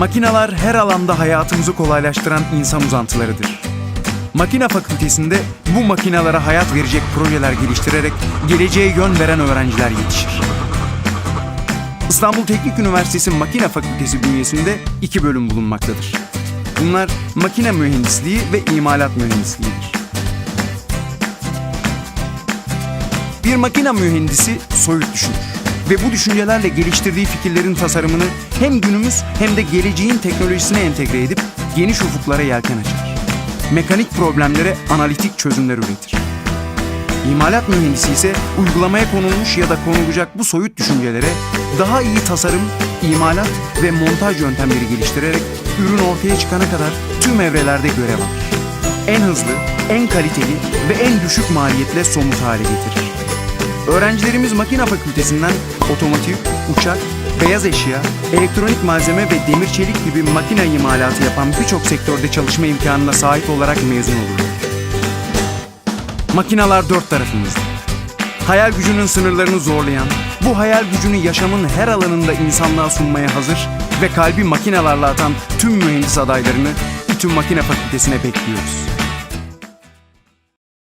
Makineler her alanda hayatımızı kolaylaştıran insan uzantılarıdır. Makine fakültesinde bu makinelere hayat verecek projeler geliştirerek geleceğe yön veren öğrenciler yetişir. İstanbul Teknik Üniversitesi Makine Fakültesi bünyesinde iki bölüm bulunmaktadır. Bunlar makine mühendisliği ve imalat mühendisliğidir. Bir makine mühendisi soyut düşünür ve bu düşüncelerle geliştirdiği fikirlerin tasarımını hem günümüz hem de geleceğin teknolojisine entegre edip geniş ufuklara yelken açar. Mekanik problemlere analitik çözümler üretir. İmalat mühendisi ise uygulamaya konulmuş ya da konulacak bu soyut düşüncelere daha iyi tasarım, imalat ve montaj yöntemleri geliştirerek ürün ortaya çıkana kadar tüm evrelerde görev alır. En hızlı, en kaliteli ve en düşük maliyetle somut hale getirir. Öğrencilerimiz makine fakültesinden otomotiv, uçak, beyaz eşya, elektronik malzeme ve demir çelik gibi makine imalatı yapan birçok sektörde çalışma imkanına sahip olarak mezun olurlar. Makinalar dört tarafımızda. Hayal gücünün sınırlarını zorlayan, bu hayal gücünü yaşamın her alanında insanlığa sunmaya hazır ve kalbi makinalarla atan tüm mühendis adaylarını İTÜ Makine Fakültesine bekliyoruz.